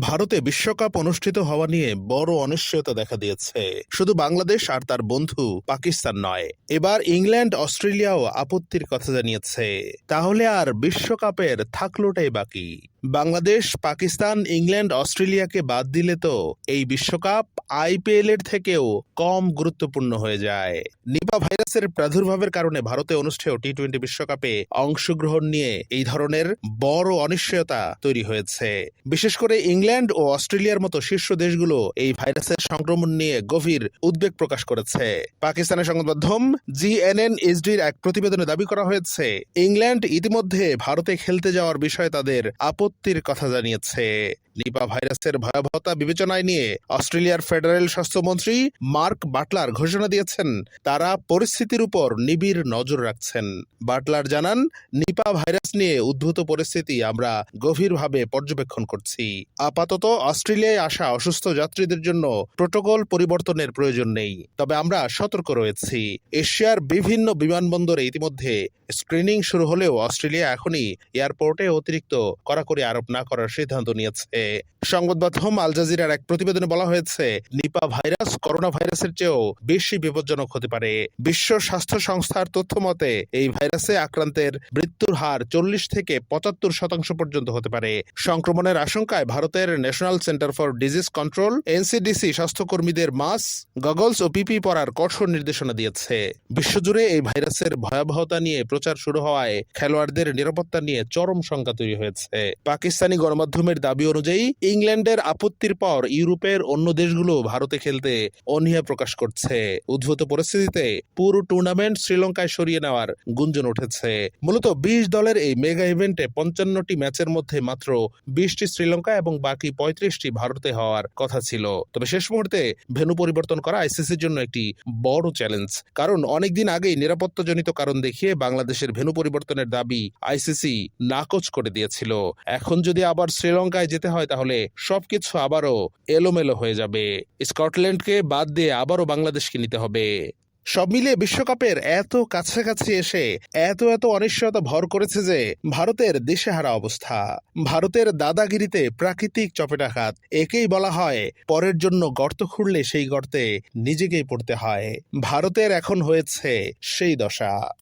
ভারতে বিশ্বকাপ অনুষ্ঠিত হওয়া নিয়ে বড় অনিশ্চয়তা দেখা দিয়েছে। শুধু বাংলাদেশ আর তার বন্ধু পাকিস্তান নয়, এবার ইংল্যান্ড, অস্ট্রেলিয়াও আপত্তির কথা জানিয়েছে। তাহলে আর বিশ্বকাপের থাকলোটাই বাকি? বাংলাদেশ, পাকিস্তান, ইংল্যান্ড, অস্ট্রেলিয়াকে বাদ দিলে তো এই বিশ্বকাপ আইপিএল এর থেকেও কম গুরুত্বপূর্ণ হয়ে যায়। নিপা ভাইরাসের প্রাদুর্ভাবের কারণে ভারতে অনুষ্ঠেয় টি টোয়েন্টি বিশ্বকাপে অংশগ্রহণ নিয়ে এই ধরনের বড় অনিশ্চয়তা তৈরি হয়েছে। বিশেষ করে ইংল্যান্ড ও অস্ট্রেলিয়ার মতো শীর্ষ দেশগুলো এই ভাইরাসের সংক্রমণ নিয়ে গভীর উদ্বেগ প্রকাশ করেছে। পাকিস্তানের সংবাদ মাধ্যম জিএনএন এইচডির এক প্রতিবেদনে দাবি করা হয়েছে, ইংল্যান্ড ইতিমধ্যে ভারতে খেলতে যাওয়ার বিষয়ে তাদের আপত্তির কথা জানিয়েছে নিপা ভাইরাসের ভয়াবহতা বিবেচনায় নিয়ে অস্ট্রেলিয়ার ফেডারেল স্বাস্থ্যমন্ত্রী মার্ক বাটলার ঘোষণা দিয়েছেন। তারা পরিস্থিতির উপর নিবিড় নজর রাখছেন। বাটলার জানান, নিপা ভাইরাস নিয়ে উদ্ভূত পরিস্থিতি আমরা গভীরভাবে পর্যবেক্ষণ করছি। আপাতত অস্ট্রেলিয়ায় আসা অসুস্থ যাত্রীদের জন্য প্রোটোকল পরিবর্তনের প্রয়োজন নেই। তবে আমরা সতর্ক রয়েছি। এশিয়ার বিভিন্ন বিমানবন্দরে ইতিমধ্যে স্ক্রিনিং শুরু হলেও অস্ট্রেলিয়া এখনই এয়ারপোর্টে অতিরিক্ত কড়াকড়ি আরোপ না করার সিদ্ধান্ত নিয়েছে। সংবাদ মাধ্যম আল জাজিরার এক প্রতিবেদনে বলা হয়েছে, নিপা ভাইরাস করোনা ভাইরাসের চেয়েও বেশি বিপজ্জনক হতে পারে। বিশ্ব স্বাস্থ্য সংস্থার তথ্য মতে, এই ভাইরাসে আক্রান্তের মৃত্যুর হার চল্লিশ থেকে পঁচাত্তর শতাংশ পর্যন্ত হতে পারে। সংক্রমণের আশঙ্কায় ভারতের national centre for disease control, NCDC স্বাস্থ্যকর্মীদের মাস্ক, গগলস ও পিপি পরার কঠোর নির্দেশনা দিয়েছে। বিশ্বজুড়ে এই ভাইরাসের ভয়াবহতা নিয়ে প্রচার শুরু হওয়ায় খেলোয়াড়দের নিরাপত্তা নিয়ে চরম শঙ্কা তৈরি হয়েছে। পাকিস্তানি গণমাধ্যমের দাবি অনুযায়ী ইংল্যান্ডের আপত্তির পর ইউরোপের অন্য দেশগুলো ভারতে খেলতে অনীহা প্রকাশ করছে। উদ্ভূত পরিস্থিতিতে পুরো টুর্নামেন্ট শ্রীলঙ্কায় সরিয়ে নেওয়ার গুঞ্জন উঠেছে। মূলত বিশ দলের এই মেগা ইভেন্টে পঞ্চান্নটি ম্যাচের মধ্যে মাত্র বিশটি শ্রীলঙ্কা এবং বাকি পঁয়ত্রিশটি ভারতে হওয়ার কথা ছিল। তবে শেষ মুহূর্তে ভেনু পরিবর্তন করা আইসিসির জন্য একটি বড় চ্যালেঞ্জ। কারণ অনেকদিন আগেই নিরাপত্তাজনিত কারণ দেখিয়ে বাংলাদেশের ভেন্যু পরিবর্তনের দাবি আইসিসি নাকচ করে দিয়েছিল। এখন যদি আবার শ্রীলঙ্কায় যেতে হয় তাহলে সবকিছু আবারও এলোমেলো হয়ে যাবে। স্কটল্যান্ডকে বাদ দিয়ে আবারও বাংলাদেশকে নিতে হবে। সব মিলিয়ে বিশ্বকাপের এত কাছাকাছি এসে এত এত অনিশ্চয়তা ভর করেছে যে ভারতের দিশেহারা অবস্থা। ভারতের দাদাগিরিতে প্রাকৃতিক চপেটাঘাত একেই বলা হয় পরের জন্য গর্ত খুঁড়লে সেই গর্তে নিজেকেই পড়তে হয়। ভারতের এখন হয়েছে সেই দশা।